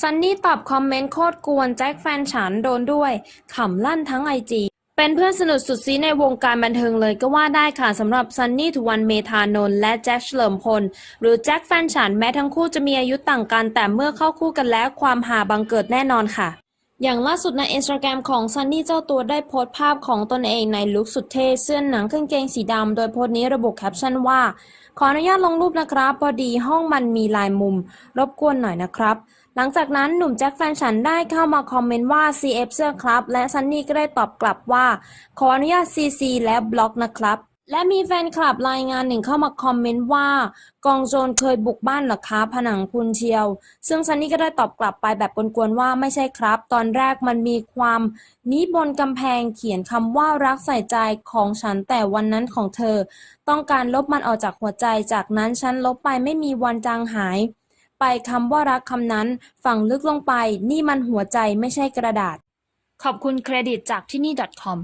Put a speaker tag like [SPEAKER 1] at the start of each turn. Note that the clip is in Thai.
[SPEAKER 1] ซันนี่ตอบคอมเมนต์โคตรกวนแจ็คแฟนฉันโดนด้วย ขำลั่นทั้งไอจีเป็นเพื่อนสนุทสุดซีในวงการบันเทิงเลยก็ว่าได้ค่ะสำหรับซันนี่ทุวันเมธานนท์และแจ็คเฉลิมพล หรือแจ็คแฟนฉันแม้ทั้งคู่จะมีอายุต่างกันแต่เมื่อเข้าคู่กันแล้วความหาบังเกิดแน่นอนค่ะ อย่างล่าสุดในอินสตาแกรมของซันนี่เจ้าตัวได้โพสต์ภาพของตนเองในลุคสุดเท่เสื้อหนังกางเกงสีดำ โดยโพสต์นี้ระบุแคปชั่นว่า ขออนุญาตลงรูปนะครับ พอดีห้องมันมีลายมุม รบกวนหน่อยนะครับ หลังจากนั้นหนุ่มแจ็คแฟนฉันได้เข้ามาคอมเมนต์ว่า CF เสื้อครับ และซันนี่ก็ได้ตอบกลับว่า ขออนุญาต CC และบล็อกนะครับ และมีแฟนคลับรายงานหนึ่งเข้ามาคอมเมนต์ว่า กองโจรเคยบุกบ้านหรอคะผนังคุณเชียว ซึ่งซันนี่ก็ได้ตอบกลับไปแบบกวนๆว่าไม่ใช่ครับ ตอนแรกมันมีความนี้บนกำแพงเขียนคำว่ารักใส่ใจของฉันแต่วันนั้นของเธอ ต้องการลบมันออกจากหัวใจจากนั้นฉันลบไปไม่มีวันจางหาย ไปคำว่ารักคำนั้นฝังลึกลงไป นี่มันหัวใจไม่ใช่กระดาษ ขอบคุณเครดิตจากที่นี่ .com